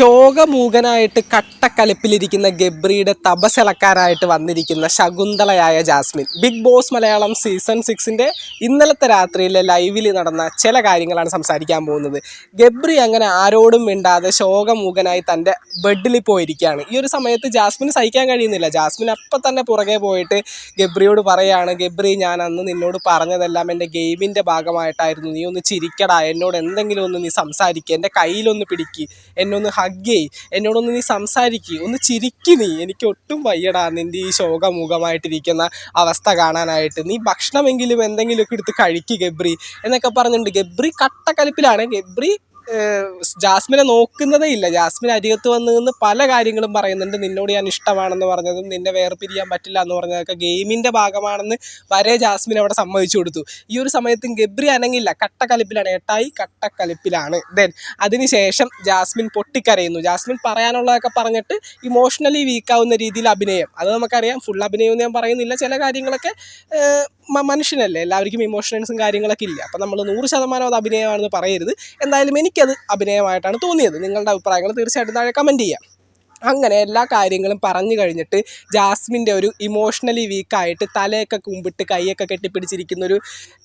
ശോകമൂകനായിട്ട് കട്ടക്കലിപ്പിലിരിക്കുന്ന ഗബ്രിയുടെ തപസിളക്കാനായിട്ട് വന്നിരിക്കുന്ന ശകുന്തളയായ Jasmin. Bigg Boss Malayalam season സിക്സിന്റെ ഇന്നലത്തെ രാത്രിയിലെ ലൈവിൽ നടന്ന ചില കാര്യങ്ങളാണ് സംസാരിക്കാൻ പോകുന്നത്. ഗബ്രി അങ്ങനെ ആരോടും മിണ്ടാതെ ശോകമൂകനായി തന്റെ ബെഡിൽ പോയിരിക്കുകയാണ്. ഈ ഒരു സമയത്ത് ജാസ്മിന് സഹിക്കാൻ കഴിയുന്നില്ല. ജാസ്മിൻ അപ്പം തന്നെ പുറകെ പോയിട്ട് ഗബ്രിയോട് പറയുകയാണ് ഗബ്രി ഞാൻ അന്ന് നിന്നോട് പറഞ്ഞതെല്ലാം എന്റെ ഗെയിമിന്റെ ഭാഗമായിട്ടായിരുന്നു. നീ ഒന്ന് ചിരിക്കടാ. എന്നോട് എന്തെങ്കിലും ഒന്ന് നീ സംസാരിക്കുക എന്റെ കയ്യിലൊന്ന് പിടിക്കുക എന്നെ ഒന്ന് ഹഗ് ചെയ് എന്നോടൊന്ന് നീ സംസാരിക്കുക ഒന്ന് ചിരിക്ക് നീ. എനിക്ക് ഒട്ടും വയ്യടാ നിന്റെ ഈ ശോകമുഖമായിട്ടിരിക്കുന്ന അവസ്ഥ കാണാനായിട്ട്. നീ ഭക്ഷണമെങ്കിലും എന്തെങ്കിലുമൊക്കെ എടുത്ത് കഴിക്കുക ഗബ്രി. എന്നൊക്കെ പറഞ്ഞിട്ടുണ്ട്. ഗബ്രി കട്ടക്കലിപ്പിലാണ്. ഗബ്രി ജാസ്മിനെ നോക്കുന്നതേ ഇല്ല. ജാസ്മിൻ അരികത്ത് വന്ന് നിന്ന് പല കാര്യങ്ങളും പറയുന്നുണ്ട്. നിന്നോട് ഞാൻ ഇഷ്ടമാണെന്ന് പറഞ്ഞതും നിന്നെ വേർപിരിയാൻ പറ്റില്ല എന്ന് പറഞ്ഞതൊക്കെ ഗെയിമിന്റെ ഭാഗമാണെന്ന് വരെ ജാസ്മിൻ അവിടെ സമ്മതിച്ചു കൊടുത്തു. ഈ ഒരു സമയത്തും ഗബ്രി അനങ്ങില്ല. കട്ടക്കലിപ്പിലാണ്. ഏട്ടായി കട്ടക്കലിപ്പിലാണ്. ദെൻ അതിനുശേഷം ജാസ്മിൻ പൊട്ടിക്കരയുന്നു. ജാസ്മിൻ പറയാനുള്ളതൊക്കെ പറഞ്ഞിട്ട് ഇമോഷണലി വീക്കാവുന്ന രീതിയിൽ അഭിനയം. അത് നമുക്കറിയാം. ഫുൾ അഭിനയം എന്ന് ഞാൻ പറയുന്നില്ല. ചില കാര്യങ്ങളൊക്കെ മനുഷ്യനല്ലേ. എല്ലാവർക്കും ഇമോഷൻസും കാര്യങ്ങളൊക്കെ ഇല്ല. അപ്പം നമ്മൾ നൂറ് ശതമാനം അത് അഭിനയമാണെന്ന് പറയരുത്. എന്തായാലും എനിക്കത് അഭിനയമായിട്ടാണ് തോന്നിയത്. നിങ്ങളുടെ അഭിപ്രായങ്ങൾ തീർച്ചയായിട്ടും താഴെ കമന്റ് ചെയ്യാം. അങ്ങനെ എല്ലാ കാര്യങ്ങളും പറഞ്ഞു കഴിഞ്ഞിട്ട് ജാസ്മിന്റെ ഒരു ഇമോഷണലി വീക്കായിട്ട് തലയൊക്കെ കുമ്പിട്ട് കൈയൊക്കെ കെട്ടിപ്പിടിച്ചിരിക്കുന്ന ഒരു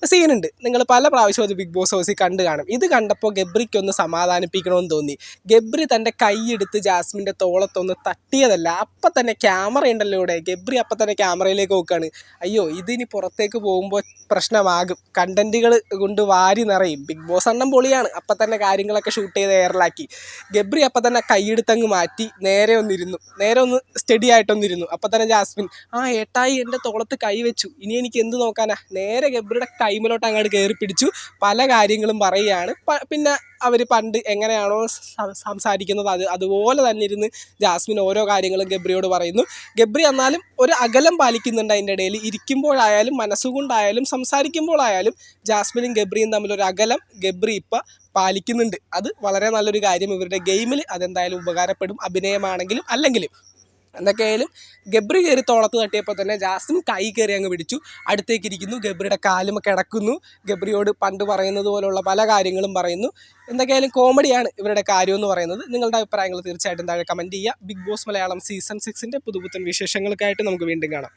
സീനുണ്ട് നിങ്ങൾ പല പ്രാവശ്യം അത് ബിഗ് ബോസ് ഹൗസിൽ കണ്ടു കാണും. ഇത് കണ്ടപ്പോൾ ഗബ്രിക്കൊന്ന് സമാധാനിപ്പിക്കണമെന്ന് തോന്നി. ഗബ്രി തന്റെ കൈയെടുത്ത് ജാസ്മിന്റെ തോളത്തൊന്ന് തട്ടിയതല്ല അപ്പം തന്നെ ക്യാമറ ഉണ്ടല്ലോ ഇവിടെ. ഗബ്രി അപ്പം തന്നെ ക്യാമറയിലേക്ക് നോക്കുകയാണ് അയ്യോ ഇതിനി പുറത്തേക്ക് പോകുമ്പോൾ പ്രശ്നമാകും. കണ്ടന്റുകൾ കൊണ്ട് വാരി നിറയും. ബിഗ് ബോസ് എണ്ണം പൊളിയാണ്. അപ്പം തന്നെ കാര്യങ്ങളൊക്കെ ഷൂട്ട് ചെയ്ത് എയറിലാക്കി ഗബ്രി അപ്പം തന്നെ കൈയെടുത്തങ്ങ് മാറ്റി നേരെ ഒന്നിരുന്നു. നേരെ ഒന്ന് സ്റ്റഡി ആയിട്ടൊന്നിരുന്നു. അപ്പം തന്നെ ജാസ്മിൻ ആ ഏട്ടായി എന്റെ തോളത്ത് കൈവച്ചു ഇനി എനിക്ക് എന്ത് നോക്കാനാ? നേരെ ഗബ്രിയുടെ ടൈമിലോട്ട് അങ്ങോട്ട് കയറി പിടിച്ചു പല കാര്യങ്ങളും പറയുകയാണ്. പിന്നെ അവർ പണ്ട് എങ്ങനെയാണോ സംസാരിക്കുന്നത് അത് അതുപോലെ തന്നെ ഇരുന്ന് ജാസ്മിൻ ഓരോ കാര്യങ്ങളും ഗബ്രിയോട് പറയുന്നു. ഗബ്രി എന്നാലും ഒരു അകലം പാലിക്കുന്നുണ്ട് അതിന്റെ ഇടയിൽ. ഇരിക്കുമ്പോഴായാലും മനസ്സുകൊണ്ടായാലും സംസാരിക്കുമ്പോഴായാലും ജാസ്മിനും ഗബ്രിയും തമ്മിൽ ഒരു അകലം ഗബ്രി ഇപ്പം പാലിക്കുന്നുണ്ട്. അത് വളരെ നല്ലൊരു കാര്യം ഇവരുടെ ഗെയിമിൽ അതെന്തായാലും ഉപകാരപ്പെടും. അഭിനയമാണെങ്കിലും അല്ലെങ്കിലും എന്തൊക്കെയായാലും ഗബ്രി കയറി തോളത്ത് തട്ടിയപ്പോൾ തന്നെ ജാസ്മിൻ കൈ കയറി അങ്ങ് പിടിച്ചു. അടുത്തേക്ക് ഇരിക്കുന്നു ഗബ്രിയുടെ കാലും കിടക്കുന്നു. ഗബ്രിയോട് പണ്ട് പറയുന്നത് പോലുള്ള പല കാര്യങ്ങളും പറയുന്നു. എന്തൊക്കെയായാലും കോമഡിയാണ് ഇവരുടെ കാര്യം എന്ന് പറയുന്നത്. നിങ്ങളുടെ അഭിപ്രായങ്ങൾ തീർച്ചയായിട്ടും താഴെ കമന്റ് ചെയ്യുക. ബിഗ് ബോസ് മലയാളം സീസൺ സിക്സിന്റെ പുതുപുത്തൻ വിശേഷങ്ങൾക്കായിട്ട് നമുക്ക് വീണ്ടും കാണാം.